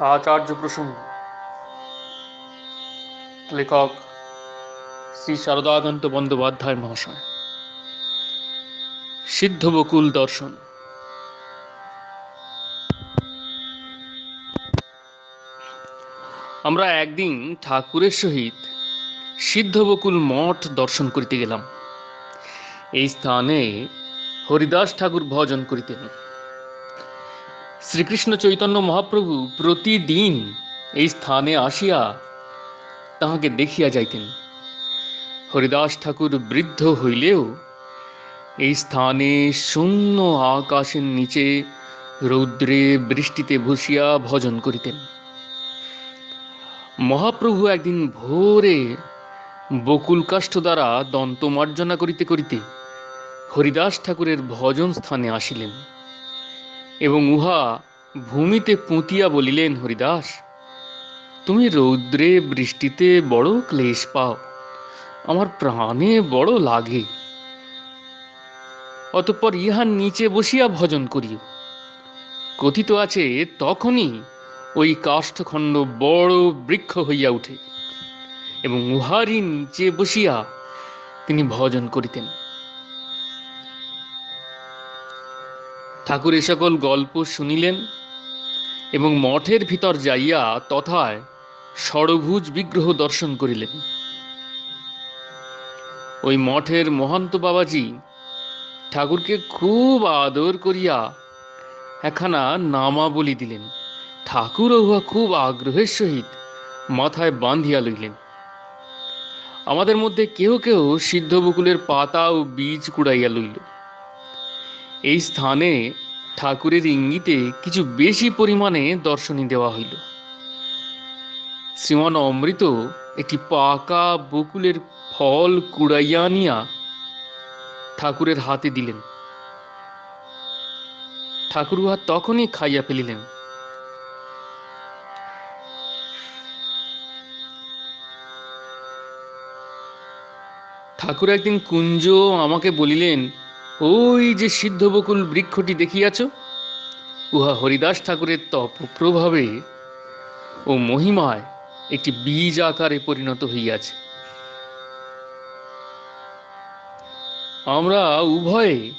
আচার্য প্রসঙ্গ লেখক শ্রী শারদাকান্ত বন্দ্যোপাধ্যায় মহাশয়। সিদ্ধ বকুল দর্শন। আমরা একদিন ঠাকুরের সহিত সিদ্ধ বকুল মঠ দর্শন করিতে গেলাম। এই স্থানে হরিদাস ঠাকুর ভজন করিতেন। শ্রীকৃষ্ণ চৈতন্য মহাপ্রভু প্রতিদিন এই স্থানে আসিয়া তাহাকে দেখিয়া যাইতেন। হরিদাস ঠাকুর বৃদ্ধ হইলেও এই স্থানে শূন্য আকাশের নিচে রৌদ্রে বৃষ্টিতে ভুসিয়া ভজন করিতেন। মহাপ্রভু একদিন ভোরে বকুল কাষ্ঠ দ্বারা দন্তমার্জনা করিতে করিতে হরিদাস ঠাকুরের ভজন স্থানে আসিলেন। এবং উহা ভূমিতে পুঁতিয়া বলিলেন, হরিদাস, তুমি রৌদ্রে বৃষ্টিতে বড় ক্লেশ পাও। আমার প্রাণে বড় লাগে। অতঃপর ইহার নিচে বসিয়া ভজন করিও। কথিত আছে, তখনই ওই কাষ্ঠখণ্ড বড় বৃক্ষ হইয়া উঠে এবং উহারই নিচে বসিয়া তিনি ভজন করিতেন। ঠাকুর এ সকল গল্প শুনিলেন এবং মঠের ভিতর যাইয়া তথায় ষড়ভুজ বিগ্রহ দর্শন করিলেন। ওই মঠের মহান্ত বাবাজি ঠাকুরকে খুব আদর করিয়া একখানা নামাবলি দিলেন। ঠাকুর উহা খুব আগ্রহের সহিত মাথায় বাঁধিয়া লইলেন। আমাদের মধ্যে কেউ কেউ সিদ্ধ বকুলের পাতা ও বীজ কুড়াইয়া লইল। এই স্থানে ঠাকুরের ইঙ্গিতে কিছু বেশি পরিমাণে দর্শনী দেওয়া হইল। শ্রীমান অমৃত একটি পাকা বকুলের ফল কুড়াইয়া আনিয়া ঠাকুরের হাতে দিলেন। ঠাকুর উহা তখনই খাইয়া ফেলিলেন। ঠাকুর একদিন কুঞ্জ আমাকে বলিলেন ওই যে সিদ্ধ বকুল বৃক্ষটি দেখিয়াছ, উহা হরিদাস ঠাকুরের তপ প্রভাবে ও মহিমায় একটি বীজ আকারে পরিণত হইয়াছে। আমরা উভয়ে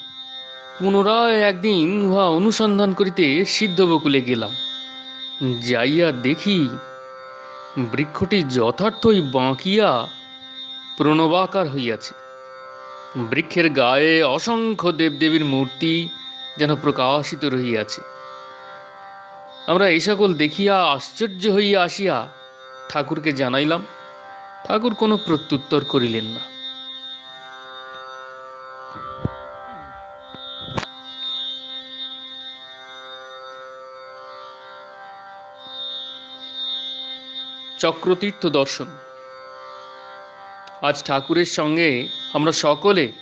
পুনরায় একদিন উহা অনুসন্ধান করিতে সিদ্ধ বকুলে গেলাম। যাইয়া দেখি বৃক্ষটি যথার্থই বাঁকিয়া প্রণবাকার হইয়াছে। বৃক্ষের গায়ে অসংখ্য দেবদেবীর মূর্তি যেন প্রকাশিত রহিয়াছে। আমরা এই সকল দেখিয়া আশ্চর্য হইয়া আসিয়া ঠাকুরকে জানাইলাম, ঠাকুর কোনো প্রত্যুত্তর করিলেন না। চক্রতীর্থ দর্শন। আজ ঠাকুরের সঙ্গে আমরা সকলে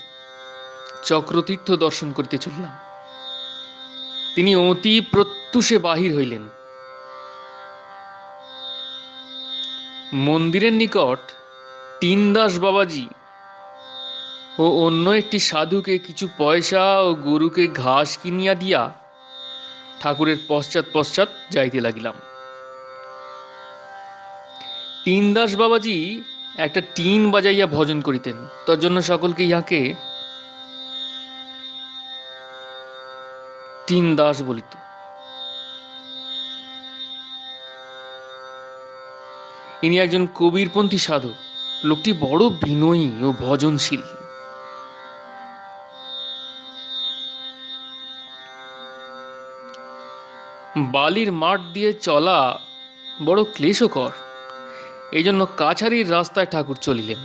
চক্রতীর্থ দর্শন করতে চললাম। তিনি অতি প্রত্যুষে বাহির হইলেন। মন্দিরের নিকট তিন দাস বাবাজি ও অন্য একটি সাধুকে কিছু পয়সা ও গরুকে ঘাস কিনিয়া দিয়া ঠাকুরের পশ্চাৎ পশ্চাৎ যাইতে লাগিলাম। তিন দাস বাবাজি একটা টিন বাজাইয়া ভজন করিতেন। তার জন্য সকলকে ইহাকে তিন দাস বলিত। ইনি একজন কবিরপন্থী সাধু লোকটি বড় বিনয়ী ও ভজনশীল। বালির মাঠ দিয়ে চলা বড় ক্লেশকর। এই জন্য কাছারির রাস্তায় ঠাকুর চলিলেন।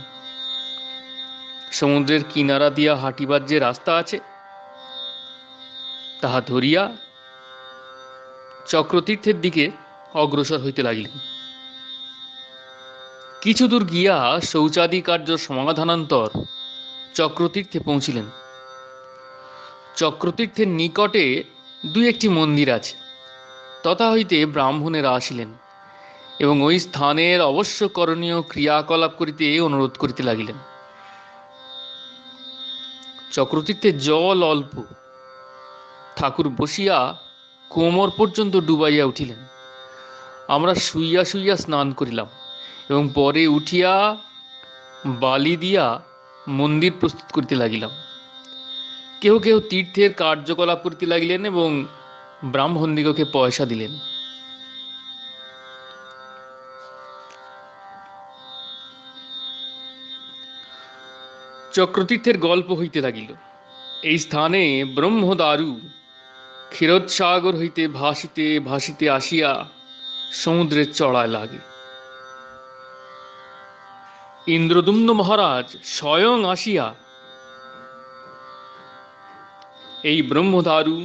সমুদ্রের কিনারা দিয়া হাঁটিবার যে রাস্তা আছে, তাহা ধরিয়া চক্রতীর্থের দিকে অগ্রসর হইতে লাগিলেন। কিছু দূর গিয়া শৌচাদি কার্য সমাধানান্তর চক্রতীর্থে পৌঁছিলেন। চক্রতীর্থের নিকটে দুই একটি মন্দির আছে। তথা হইতে ব্রাহ্মণেরা আসিলেন। এবং ওই স্থানের অবশ্য করণীয় ক্রিয়াকলাপ করিতে অনুরোধ করিতে লাগিলেন। চক্রতীর্থে জল অল্প। ঠাকুর বসিয়া কোমর পর্যন্ত ডুবাইয়া উঠিলেন। আমরা শুইয়া শুইয়া স্নান করিলাম এবং পরে উঠিয়া বালি দিয়া মন্দির প্রস্তুত করিতে লাগিলাম। কেউ কেউ তীর্থের কার্যকলাপ করিতে লাগিলেন এবং ব্রাহ্মণদিগকে পয়সা দিলেন। চক্রতীর্থের গল্প হইতে লাগিল। এই স্থানে ব্রহ্মদারু ক্ষীরোৎসাগর হইতে ভাসিতে ভাসিতে আসিয়া সমুদ্রের চড়ায় লাগে। ইন্দ্রদুম্ন মহারাজ স্বয়ং আসিয়া এই ব্রহ্মদারু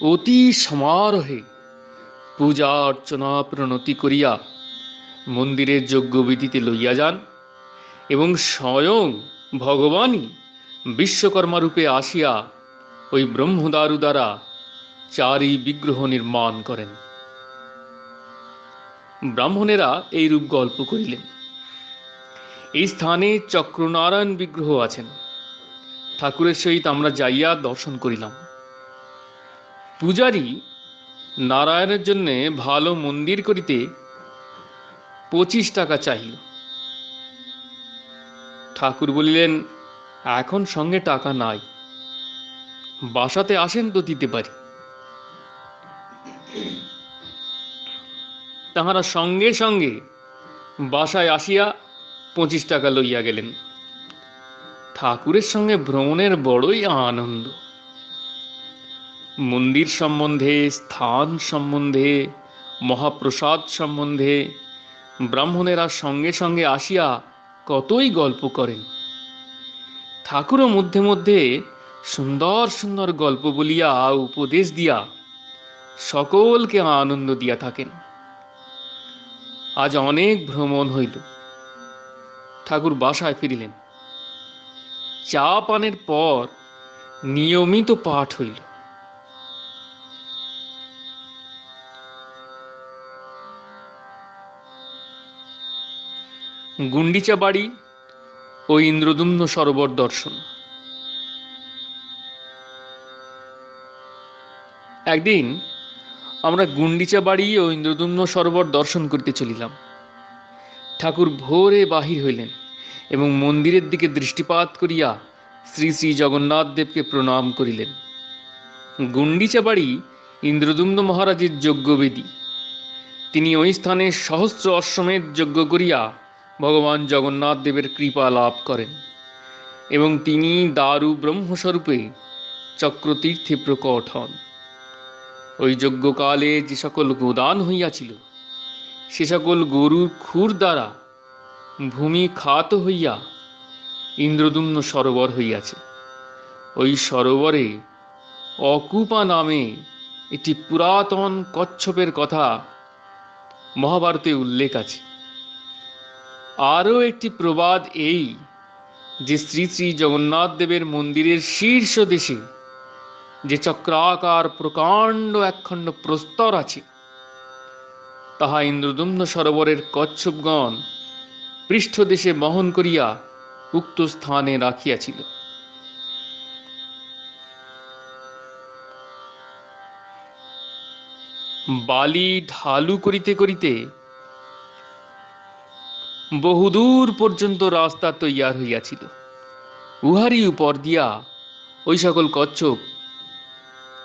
অতি সমারোহে পূজা অর্চনা প্রণতি করিয়া মন্দিরের যজ্ঞবিধিতে লইয়া যান এবং স্বয়ং ভগবানই বিশ্বকর্মা রূপে আসিয়া ওই ব্রহ্মদারু দ্বারা চারি বিগ্রহ নির্মাণ করেন। ব্রাহ্মণেরা এই রূপ গল্প করিলেন। এই স্থানে চক্রনারায়ণ বিগ্রহ আছেন। ঠাকুরের সহিত আমরা যাইয়া দর্শন করিলাম। পূজারী নারায়ণের জন্যে ভালো মন্দির করিতে পঁচিশ টাকা চাহিল। ঠাকুর বলিলেন, এখন সঙ্গে টাকা নাই। বাসাতে আসেন তো দিতে পারি। তাহারা সঙ্গে সঙ্গে বাসায় আসিয়া পঁচিশ টাকা লইয়া গেলেন। ঠাকুরের সঙ্গে ভ্রমণের বড়ই আনন্দ। মন্দির সম্বন্ধে, স্থান সম্বন্ধে, মহাপ্রসাদ সম্বন্ধে ব্রাহ্মণেরা সঙ্গে সঙ্গে আসিয়া কতই গল্প করেন। ঠাকুরও মধ্যে মধ্যে সুন্দর সুন্দর গল্প বলিয়া উপদেশ দিয়া সকলকে আনন্দ দিয়া থাকেন। আজ অনেক ভ্রমণ হইল। ঠাকুর বাসায় ফিরিলেন। চা পানের পর নিয়মিত পাঠ হইল। গুন্ডিচা বাড়ি ও ইন্দ্রদুম্ন সরোবর দর্শন। একদিন আমরা গুন্ডিচা বাড়ি ও ইন্দ্রদুম্ন সরোবর দর্শন করতে চলিলাম। ঠাকুর ভোরে বাহির হইলেন এবং মন্দিরের দিকে দৃষ্টিপাত করিয়া শ্রী শ্রী জগন্নাথ দেবকে প্রণাম করিলেন। গুন্ডিচা বাড়ি ইন্দ্রদুম্ন মহারাজের যজ্ঞবেদী। তিনি ওই স্থানে সহস্র অশ্বমেধ যজ্ঞ করিয়া ভগবান জগন্নাথ দেবের কৃপা লাভ করেন এবং তিনি দারু ব্রহ্মস্বরূপে চক্রতীর্থে প্রকট হন। ওই যজ্ঞকালে যে সকল গোদান হইয়াছিল, সে সকল গরুর খুর দ্বারা ভূমি খাত হইয়া ইন্দ্রদুম্ন সরোবর হইয়াছে। ওই সরোবরে অকুপা নামে একটি পুরাতন কচ্ছপের কথা মহাভারতে উল্লেখ আছে। আরও একটি প্রবাদ এই যে শ্রী শ্রী জগন্নাথ দেবের মন্দিরের শীর্ষ দেশে যে চক্রাকার প্রকাণ্ড একখণ্ড প্রস্তর আছে, তাহা ইন্দ্রদুম্ন সরোবরের কচ্ছপগণ পৃষ্ঠদেশে বহন করিয়া উক্ত স্থানে রাখিয়াছিল। বালি ঢালু করিতে করিতে বহুদূর পর্যন্ত রাস্তা তৈয়ার হইয়াছিল। উহারই উপর দিয়া ওই সকল কচ্ছপ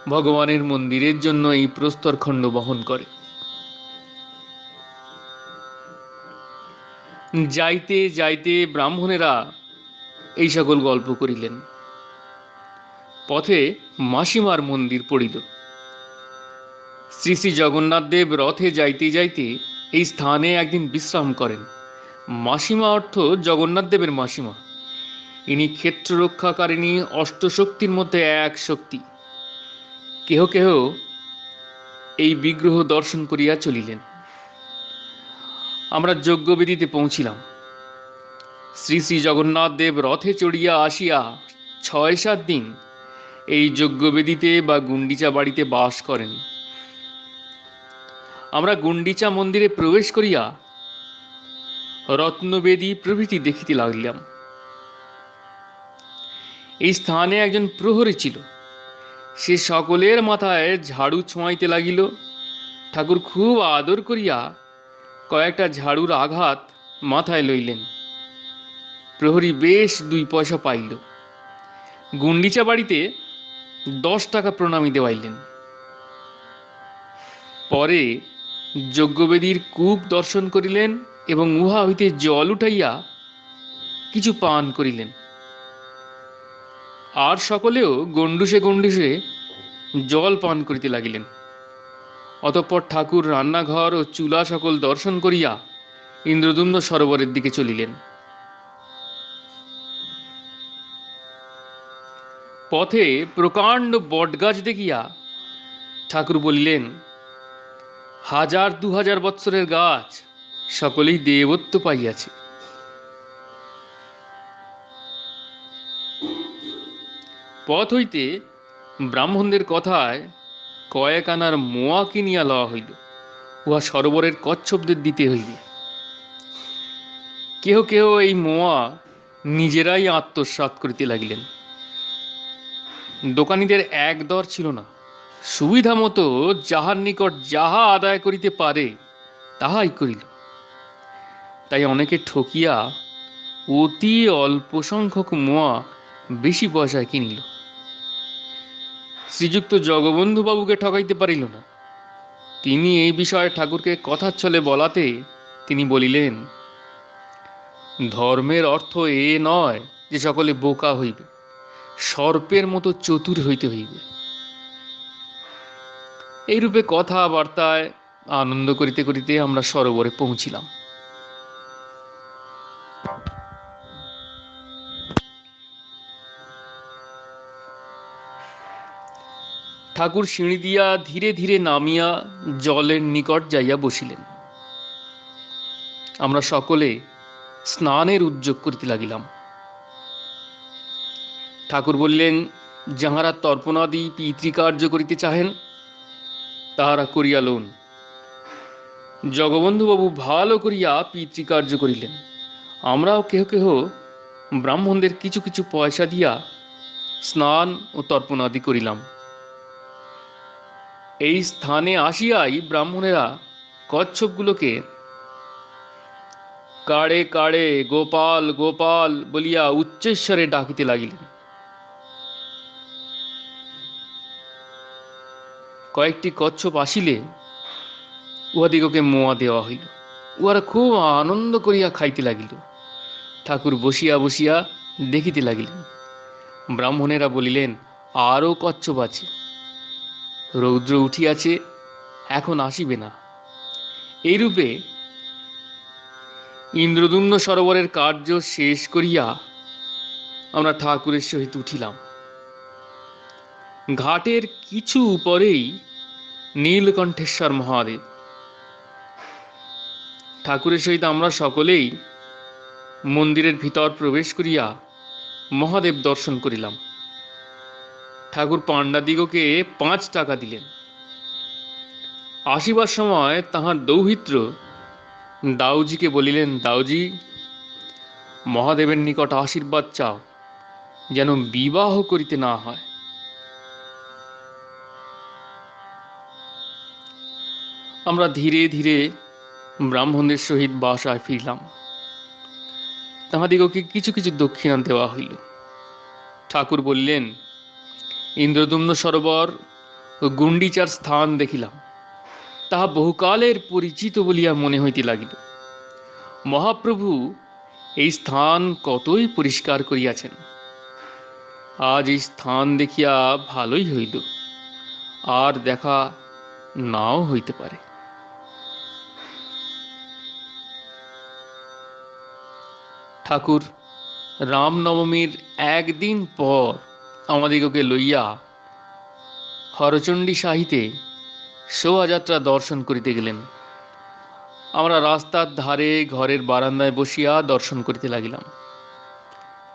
ভগবানের মন্দিরের জন্য এই প্রস্তরখণ্ড বহন করে। যাইতে যাইতে ব্রাহ্মণেরা এই সকল গল্প করিলেন। পথে মাসিমার মন্দির পড়িল। শ্রী শ্রী জগন্নাথ দেব রথে যাইতে যাইতে এই স্থানে একদিন বিশ্রাম করেন। মাসিমা অর্থ জগন্নাথ দেবের মাসিমা। ইনি ক্ষেত্র রক্ষাকারিণী, অষ্টশক্তির মধ্যে এক শক্তি। কেহ কেহ এই বিগ্রহ দর্শন করিয়া চলিলেন। আমরা যজ্ঞবেদিতে পৌঁছিলাম। শ্রী শ্রী জগন্নাথ দেব রথে চড়িয়া আসিয়া ছয় সাত দিন এই যজ্ঞবেদিতে বা গুন্ডিচা বাড়িতে বাস করেন। আমরা গুন্ডিচা মন্দিরে প্রবেশ করিয়া রত্নবেদী প্রভৃতি দেখিতে লাগিলাম। এই স্থানে একজন প্রহরী ছিল। সে সকলের মাথায় ঝাড়ু ছোঁয়াইতে লাগিল। ঠাকুর খুব আদর করিয়া কয়েকটা ঝাড়ুর আঘাত মাথায় লইলেন। প্রহরী বেশ দুই পয়সা পাইল। গুন্ডিচা বাড়িতে দশ টাকা প্রণামী দেওয়াইলেন। পরে যজ্ঞবেদীর কূপ দর্শন করিলেন। এবং উহা হইতে জল উঠাইয়া কিছু পান করিলেন। আর সকলেও গন্ডুসে গন্ডুসে জল পান করিতে লাগিলেন। অতঃপর ঠাকুর রান্নাঘর ও চুলা সকল দর্শন করিয়া ইন্দ্রদুম্ন সরোবরের দিকে চলিলেন। পথে প্রকাণ্ড বটগাছ দেখিয়া ঠাকুর বলিলেন, হাজার দু হাজার বৎসরের গাছ সকলেই দেবত্ব পাইয়াছে। পথ হইতে ব্রাহ্মণদের কথায় কয়েক আনার মোয়া কিনিয়া লওয়া হইল, উহা সরোবরের কচ্ছপদের দিতে হইবে। কেহ কেহ এই মোয়া নিজেরাই আত্মসাৎ করিতে লাগিলেন। দোকানীদের এক দর ছিল না। সুবিধা মতো যাহার নিকট যাহা আদায় করিতে পারে, তাহাই করিল। তাই অনেকে ঠকিয়া অতি অল্প সংখ্যক মোয়া বেশি পয়সায় কিনিল। শ্রীযুক্ত জগবন্ধু বাবুকে ঠকাইতে পারিল না। তিনি এই বিষয়ে ঠাকুরকে কথার ছলে বলাতে তিনি বলিলেন, ধর্মের অর্থ এ নয় যে সকলে বোকা হইবে, সর্পের মতো চতুর হইতে হইবে। এইরূপে কথাবার্তায় আনন্দ করিতে করিতে আমরা সরোবরে পৌঁছিলাম। ঠাকুর সিঁড়ি দিয়া ধীরে ধীরে নামিয়া জলের নিকট যাইয়া বসিলেন। আমরা সকলে স্নানের উদ্যোগ করিতে লাগিলাম। ঠাকুর বললেন, যাহারা তর্পণাদি পিতৃকার্য করিতে চাহেন, তাহারা করিয়া লোন। জগবন্ধুবাবু ভালো করিয়া পিতৃকার্য করিলেন। আমরাও কেহ কেহ ব্রাহ্মণদের কিছু কিছু পয়সা দিয়া স্নান ও তর্পণাদি করিলাম। এই স্থানে আসিয়াই ব্রাহ্মণেরা কচ্ছপগুলোকে কাড়ে কাড়ে গোপাল গোপাল বলিয়া উচ্চেশ্বরে ডাকিতে লাগিলেন। কয়েকটি কচ্ছপ আসিলে উহাদিগকে মোয়া দেওয়া হইল। উহারা খুব আনন্দ করিয়া খাইতে লাগিল। ঠাকুর বসিয়া বসিয়া দেখিতে লাগিলেন। ব্রাহ্মণেরা বলিলেন আরও কচ্ছপ আছে। রৌদ্র উঠিয়াছে, এখন আসিবে না। এইরূপে ইন্দ্রদুম্ন সরোবরের কার্য শেষ করিয়া আমরা ঠাকুরের সহিত উঠিলাম। ঘাটের কিছু উপরেই নীলকণ্ঠেশ্বর মহাদেব। ঠাকুরের সহিত আমরা সকলেই মন্দিরের ভিতর প্রবেশ করিয়া মহাদেব দর্শন করিলাম। ঠাকুর পাণ্ডাদিগকে পাঁচ টাকা দিলেন। আসিবার সময় তাহার দৌহিত্র দাউজিকে বলিলেন, দাউজি, মহাদেবের নিকট আশীর্বাদ চাও, যেন বিবাহ করিতে না হয়। আমরা ধীরে ধীরে ব্রাহ্মণদের সহিত বাসায় ফিরলাম। তাহাদিগকে কিছু কিছু দক্ষিণা দেওয়া হইল। ঠাকুর বললেন ইন্দ্রদুম্ন সরোবর ও গুন্ডিচার স্থান দেখিলাম। তাহা বহুকালের পরিচিত বলিয়া মনে হইতে লাগিল। মহাপ্রভু এই স্থান কতই পরিষ্কার করিয়াছেন। আজ এই স্থান দেখিয়া ভালোই হইল। আর দেখা নাও হইতে পারে। ঠাকুর, রামনবমীর একদিন পর আমাদিগকে লইয়া হরচণ্ডী সাহিতে শোভাযাত্রা দর্শন করিতে গেলেন। আমরা রাস্তার ধারে ঘরের বারান্দায় বসিয়া দর্শন করিতে লাগিলাম।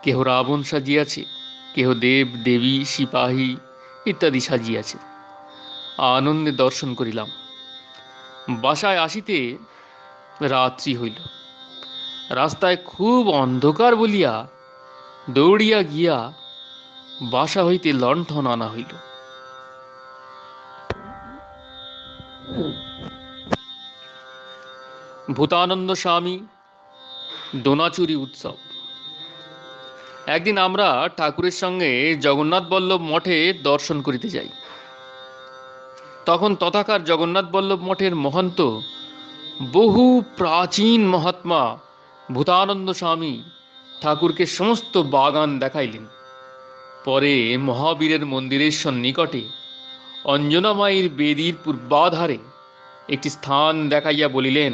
কেহ রাবণ সাজিয়াছে, কেহ দেব, দেবী, সিপাহী ইত্যাদি সাজিয়াছে। আনন্দে দর্শন করিলাম। বাসায় আসিতে রাত্রি হইল। রাস্তায় খুব অন্ধকার বলিয়া দৌড়িয়া গিয়া বাসা হইতে লণ্ঠন আনা হইল। ভূতানন্দ স্বামী, দোনাচুরি উৎসব। একদিন আমরা ঠাকুরের সঙ্গে জগন্নাথ বল্লভ মঠে দর্শন করিতে যাই। তখন তথাকার জগন্নাথ বল্লভ মঠের মহন্ত, বহু প্রাচীন মহাত্মা ভূতানন্দ স্বামী ঠাকুরকে সমস্ত বাগান দেখাইলেন। পরে মহাবীরের মন্দিরের সন্নিকটে অঞ্জনামায়ীর বেদির পূর্বাধারে একটি স্থান দেখাইয়া বলিলেন,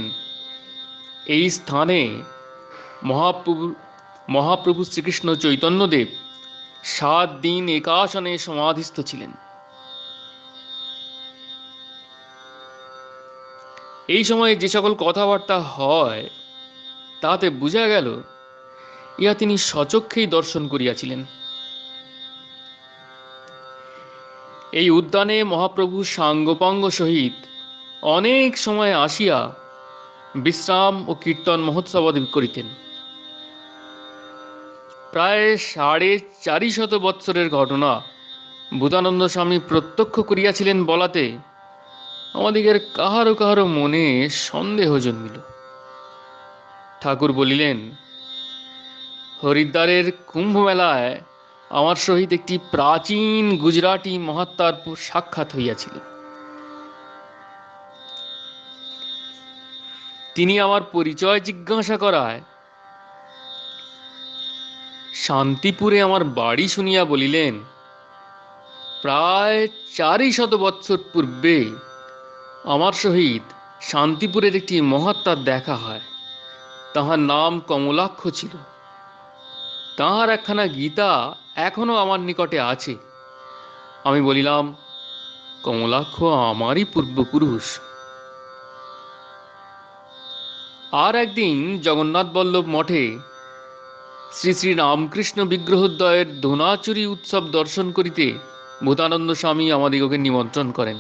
এই স্থানে মহাপ্রভু মহাপ্রভু শ্রীকৃষ্ণ চৈতন্যদেব সাত দিন একাসনে সমাধিস্থ ছিলেন। এই সময়ে যে সকল কথাবার্তা হয়, তাতে বোঝা গেল, ইহা তিনি সচক্ষেই দর্শন করিয়াছিলেন। এই উদ্যানে মহাপ্রভু সাঙ্গপাঙ্গ সহিত অনেক সময় আসিয়া বিশ্রাম ও কীর্তন মহোৎসব করিতেন। প্রায় সাড়ে চারি শত বৎসরের ঘটনা বুধানন্দ স্বামী প্রত্যক্ষ করিয়াছিলেন বলাতে আমাদিগের কাহারো কাহারো মনে সন্দেহ জন্মিল। ঠাকুর বলিলেন, হরিদ্বারের কুম্ভ মেলায় আমার সহিত একটি প্রাচীন গুজরাটি মহাত্মার সাক্ষাৎ হইয়াছিল। তিনি আমার পরিচয় জিজ্ঞাসা করায়, শান্তিপুরে আমার বাড়ি শুনিয়া বলিলেন, প্রায় চারি শত বৎসর পূর্বে আমার সহিত শান্তিপুরের একটি মহাত্মার দেখা হয়। তাহার নাম কমলাক্ষ ছিল। তাহার একখানা গীতা এখনও আমার নিকটে আছে। আমি বলিলাম, কমলাক্ষ আমারই পূর্বপুরুষ। আর একদিন জগন্নাথ বল্লভ মঠে শ্রী শ্রী রামকৃষ্ণ বিগ্রহোদ্দয়ের ধোনাচুরি উৎসব দর্শন করিতে ভূতানন্দ স্বামী আমাদিগকে নিমন্ত্রণ করেন।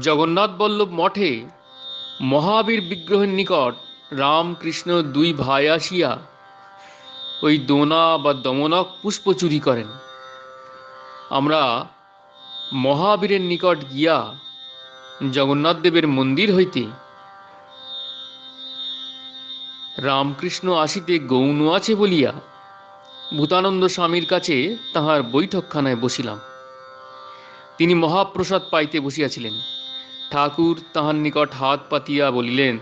জগন্নাথ বল্লভ মঠে মহাবীর বিগ্রহের নিকট রামকৃষ্ণ দুই ভাই আসিয়া ওই দোনা বা দমনক পুষ্প চুরি করেন। আমরা মহাবীরের নিকট গিয়া জগন্নাথ দেবের মন্দির হইতে রামকৃষ্ণ আসিতে গৌণ আছে বলিয়া ভূতানন্দ স্বামীর কাছে তাহার বৈঠকখানায় বসিলাম। তিনি মহাপ্রসাদ পাইতে বসিয়াছিলেন। ঠাকুর তাহার নিকট হাত পাতিয়া বলিলেন,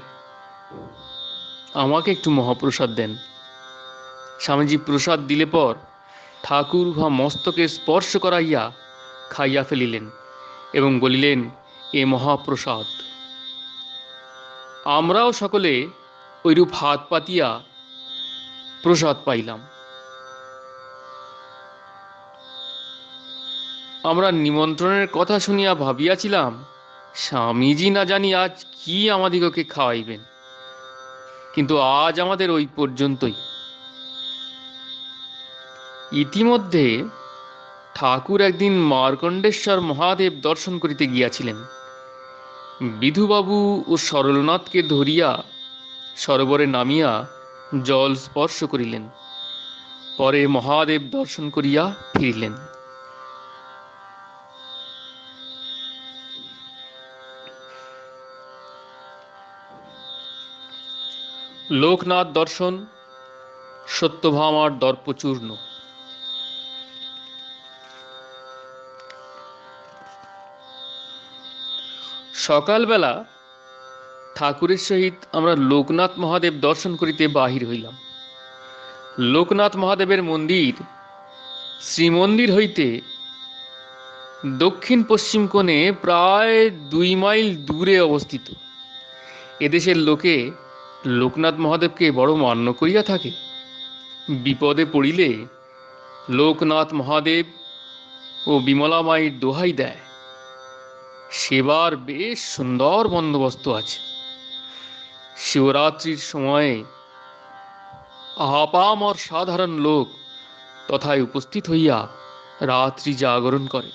আমাকে একটু মহাপ্রসাদ দেন। স্বামীজি প্রসাদ দিলে পর ঠাকুর উহা মস্তকে স্পর্শ করাইয়া খাইয়া ফেলিলেন এবং বলিলেন, এ মহাপ্রসাদ। আমরাও সকলে ওইরূপ হাত পাতিয়া প্রসাদ পাইলাম। আমরা নিমন্ত্রণের কথা শুনিয়া ভাবিয়াছিলাম, স্বামীজি না জানি আজ কি আমাদিগকে খাওয়াইবেন। কিন্তু আজ আমাদের ওই পর্যন্তই। ইতিমধ্যে ঠাকুর একদিন মার্কণ্ডেশ্বর মহাদেব দর্শন করিতে গিয়াছিলেন। বিধুবাবু ও সরলনাথকে ধরিয়া সরোবরে নামিয়া জল স্পর্শ করিলেন। পরে মহাদেব দর্শন করিয়া ফিরিলেন। লোকনাথ দর্শন, সত্যভামার দর্পচূর্ণ। সকালবেলা ঠাকুরের সহিত আমরা লোকনাথ মহাদেব দর্শন করিতে বাহির হইলাম। লোকনাথ মহাদেবের মন্দির শ্রীমন্দির হইতে দক্ষিণ পশ্চিম কোণে প্রায় দুই মাইল দূরে অবস্থিত। এদেশের লোকে লোকনাথ মহাদেবকে বড় মান্য করিয়া থাকে। বিপদে পড়িলে লোকনাথ মহাদেব ও বিমলা মায়ের দোহাই দেয়। সেবার বেশ সুন্দর বন্দোবস্ত আছে। শিবরাত্রির সময়ে আপামর সাধারণ লোক তথায় উপস্থিত হইয়া রাত্রি জাগরণ করে।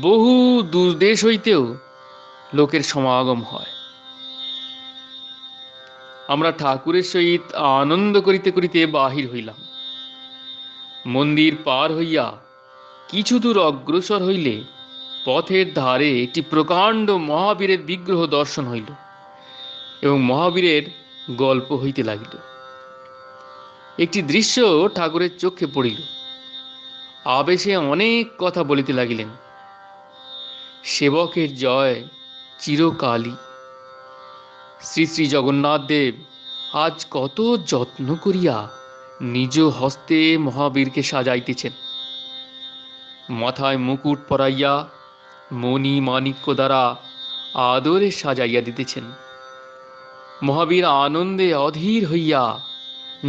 বহু দূরদেশ হইতেও লোকের সমাগম হয়। আমরা ঠাকুরের সহিত আনন্দ করিতে করিতে বাহির হইলাম। মন্দির পার হইয়া কিছু দূর অগ্রসর হইলে পথের ধারে একটি প্রকাণ্ড মহাবীরের বিগ্রহ দর্শন হইল এবং মহাবীরের গল্প হইতে লাগিল। একটি দৃশ্য ঠাকুরের চোখে পড়িল। আবেশে অনেক কথা বলিতে লাগিলেন। সেবকের জয় চিরকালই। শ্রী শ্রী জগন্নাথ দেব আজ কত যত্ন করিয়া নিজ হস্তে মহাবীরকে সাজাইতেছেন। মাথায় মুকুট পরাইয়া মণি মাণিক্য দ্বারা আদরে সাজাইয়া দিতেছেন। মহাবীর আনন্দে অধীর হইয়া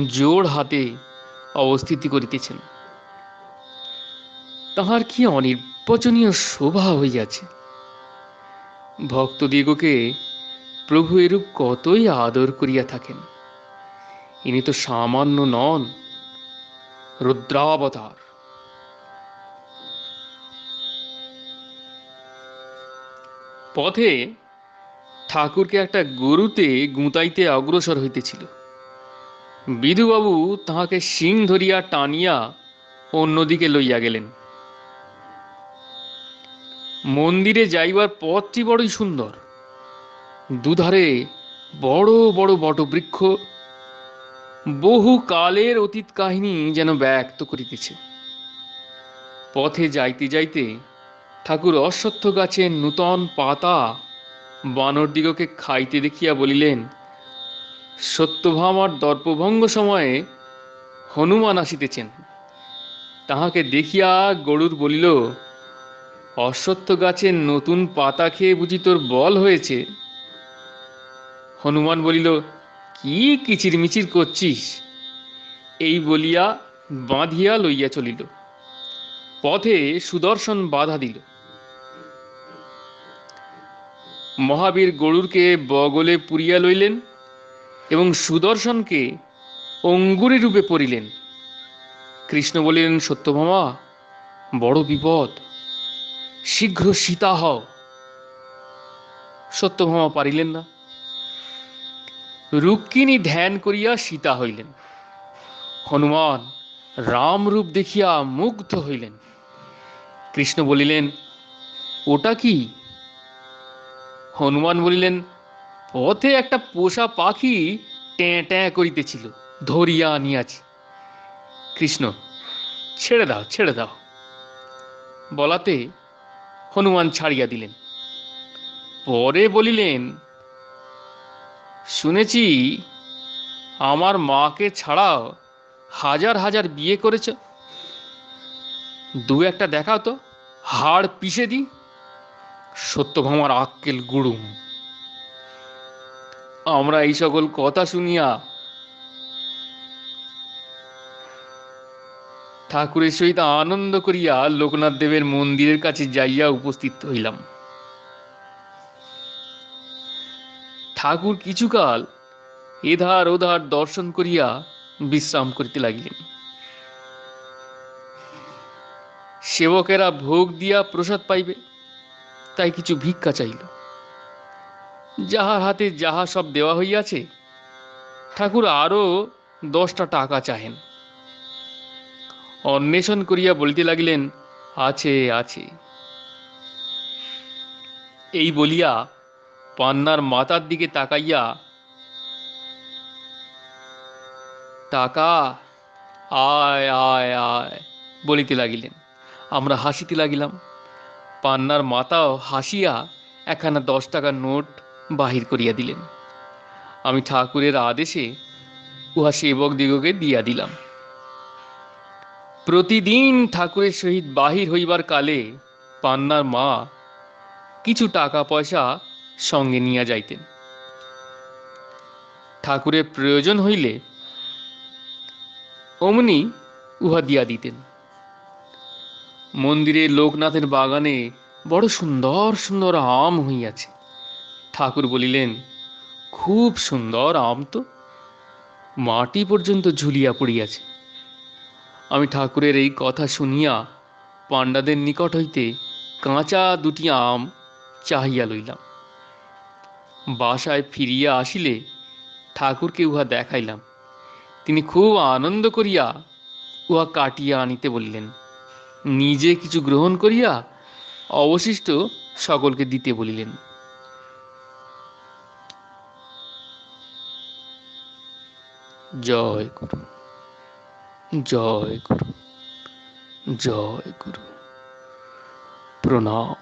জোড় হাতে অবস্থিতি করিতেছেন। তাহার কি অনির্বচনীয় শোভা হইয়াছে? ভক্তদিগকে প্রভু এরূপ কতই আদর করিয়া থাকেন। ইনি তো সামান্য নন, রুদ্রাবতার। পথে ঠাকুরকে একটা গরুতে গুঁতাইতে অগ্রসর হইতেছিল। বিধুবাবু তাহাকে শিং ধরিয়া টানিয়া অন্যদিকে লইয়া গেলেন। মন্দিরে যাইবার পথটি বড়ই সুন্দর। দুধারে বড় বড় বটবৃক্ষ বহু কালের অতীত কাহিনী যেন ব্যক্ত করিতেছে। পথে যাইতে যাইতে ঠাকুর অশ্বত্থ গাছের নূতন পাতা বানরদিগকে খাইতে দেখিয়া বলিলেন সত্যভামার দর্পভঙ্গ সময়ে হনুমান আসিতেছেন। তাহাকে দেখিয়া গরুর বলিল, অশ্বত্থ গাছের নতুন পাতা খেয়ে বুঝি তোর বল হয়েছে। হনুমান বলিল, কি কিচির মিচির করছিস? এই বলিয়া বাঁধিয়া লইয়া চলিল। পথে সুদর্শন বাধা দিল। মহাবীর গরুরকে বগলে পুরিয়া লইলেন এবং সুদর্শনকে অঙ্গুরি রূপে পড়িলেন কৃষ্ণ বলিলেন সত্যভামা বড় বিপদ। শীঘ্র সীতা হও। সত্যভামা পারিলেন না। রুক্মিণী ধ্যান করিয়া সীতা হইলেন। হনুমান রাম রূপ দেখিয়া মুগ্ধ হইলেন। কৃষ্ণ বলিলেন, ওটা কি? হনুমান বলিলেন, পথে একটা পোষা পাখি ট্যাঁ ট্যাঁ করিতেছিল, ধরিয়া আনিয়াছি। কৃষ্ণ, ছেড়ে দাও ছেড়ে দাও। বলাতে হনুমান ছাড়িয়া দিলেন। পরে বলিলেন, শুনেছি আমার মাকে ছাড়াও হাজার হাজার বিয়ে করেছ। দু একটা দেখাও তো, হাড় পিষে দি সত্যভামার আক্কেল গুড়ুম আমরা এই সকল কথা শুনিয়া ঠাকুরের সহিত আনন্দ করিয়া লোকনাথ দেবের মন্দিরের কাছে যাইয়া উপস্থিত হইলাম। ঠাকুর কিছুকাল এধার ওধার দর্শন করিয়া বিশ্রাম করিতে লাগিলেন। সেবকেরা ভোগ দিয়া প্রসাদ পাইবে। তাই কিছু ভিক্ষা চাইল। যাহার হাতে যাহা সব দেওয়া হইয়াছে, ঠাকুর আরও দশটা টাকা চাহেন। অন্বেষণ করিয়া বলিতে লাগিলেন, আছে আছে। এই বলিয়া পান্নার মাতার দিকে তাকাইয়া টাকা, আয় আয় আয়, বলিতে লাগিলেন। আমরা হাসিতে লাগিলাম। পান্নার মাতাও হাসিয়া একখানা দশ টাকার নোট বাহির করিয়া দিলেন। আমি ঠাকুরের আদেশে উহা সেবক দিগকে দিয়া দিলাম। প্রতিদিন ঠাকুরের সহিত বাহির হইবার কালে পান্নার মা কিছু টাকা পয়সা সঙ্গে নিয়া যাইতেন। ঠাকুরের প্রয়োজন হইলে অমনি উহা দিয়া দিতেন। মন্দিরে লোকনাথের বাগানে বড় সুন্দর সুন্দর আম হইয়াছে। ঠাকুর বলিলেন, খুব সুন্দর আম তো। মাটি পর্যন্ত ঝুলিয়া পড়িয়াছে আমি ঠাকুরের এই কথা শুনিয়া পাণ্ডাদের নিকট হইতে কাঁচা দুটি আম চাহিয়া লইলাম। বাসায় ফিরিয়া আসিলে ঠাকুরকে উহা দেখাইলাম। তিনি খুব আনন্দ করিয়া উহা কাটিয়া আনিতে বলিলেন নিজে কিছু গ্রহণ করিয়া অবশিষ্ট সকলকে দিতে বলিলেন। জয় গুরু জয় গুরু জয় গুরু প্রণাম।